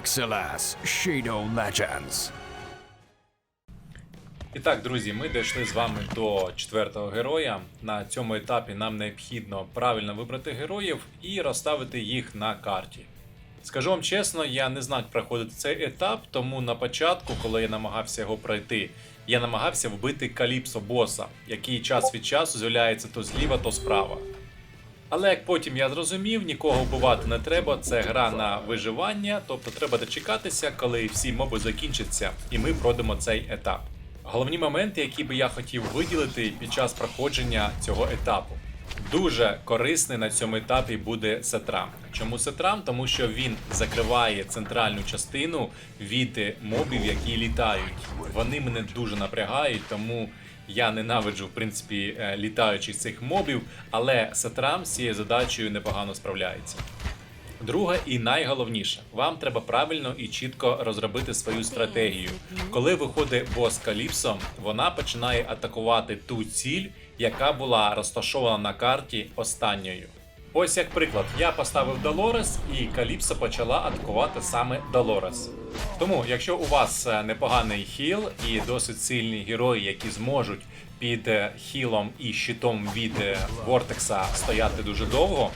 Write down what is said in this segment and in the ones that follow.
Excelas Shadow Legends. І так, друзі, ми дійшли з вами до четвертого героя. На цьому етапі нам необхідно правильно вибрати героїв і розставити їх на карті. Скажу вам чесно, я не знав, проходити цей етап, тому на початку, коли я намагався його пройти, я намагався вбити Каліпсо боса, який час від часу з'являється то зліва, то справа. Але як потім я зрозумів, нікого вбивати не треба, це гра на виживання, тобто треба дочекатися, коли всі моби закінчаться, і ми пройдемо цей етап. Головні моменти, які би я хотів виділити під час проходження цього етапу. Дуже корисний на цьому етапі буде сетрам. Чому сетрам? Тому що він закриває центральну частину від мобів, які літають. Вони мене дуже напрягають, тому я ненавиджу в принципі е, літаючих цих мобів, але сетрам з цією задачею непогано справляється. Друге і найголовніше, вам треба правильно і чітко розробити свою стратегію. Коли виходить бос Каліпсо, вона починає атакувати ту ціль, яка була розташована на карті останньою. Ось як приклад, я поставив Долорес, і Каліпсо почала атакувати саме Долорес. Тому, якщо у вас е, непоганий хіл і досить сильні герої, які зможуть під е, хілом і щитом від е, Вортекса стояти дуже довго,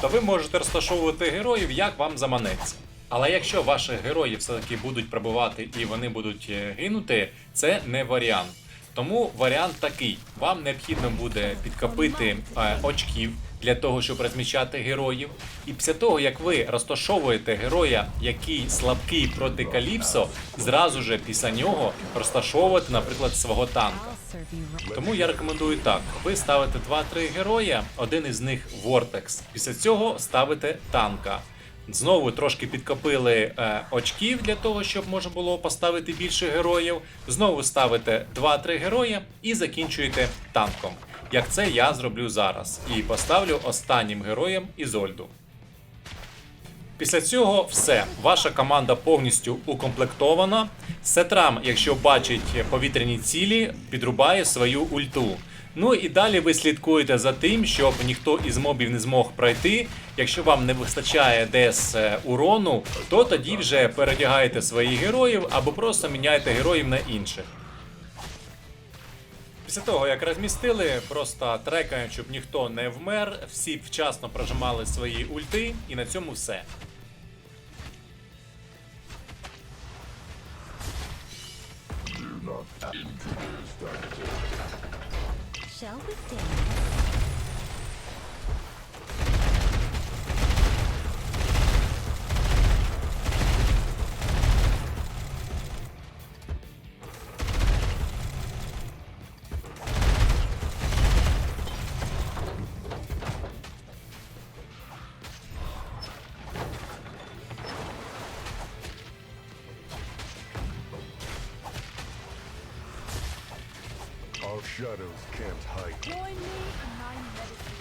то ви можете розташовувати героїв, як вам заманеться. Але якщо ваші герої все-таки будуть пробувати і вони будуть е, гинути, це не варіант. Тому варіант такий: вам необхідно буде підкопити е, очків для того, щоб розміщати героїв. І після того, як ви розташовуєте героя, який слабкий проти Каліпсо, зразу же після нього розташовувати, наприклад, свого танка. Тому я рекомендую так: ви ставите 2-3 героя, один із них Вортекс. Після цього ставите танка. Знову трошки підкопили е, очків для того, щоб можна було поставити більше героїв. Знову ставите 2-3 героя і закінчуєте танком. Як це я зроблю зараз. І поставлю останнім героєм Ізольду. Після цього все. Ваша команда повністю укомплектована. Сетрам, якщо бачить повітряні цілі, підрубає свою ульту. Ну і далі ви слідкуєте за тим, щоб ніхто із мобів не змог пройти. Якщо вам не вистачає десь е, урону, то тоді вже передягаєте своїх героїв або просто міняєте героїв на інших. Після того, як розмістили, просто трекаємо, щоб ніхто не вмер, всі вчасно прожимали свої ульти, і на цьому все. Shall we dance? Shadows can't hide. Join me in my.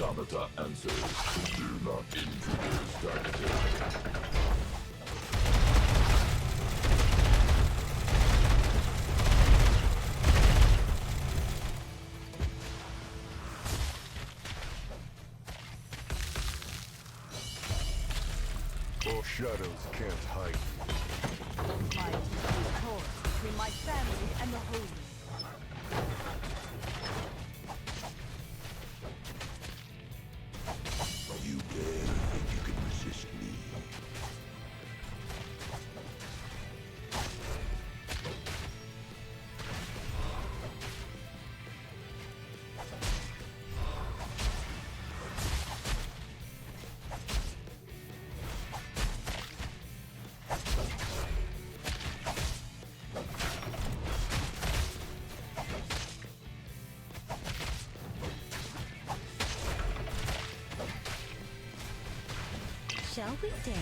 Automata answers. Do not introduce Darkness. Our shadows can't hide. My deep course between my family and the holy. Shall we dance?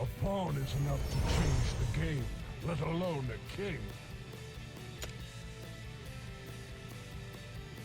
A pawn is enough to change the game, let alone a king.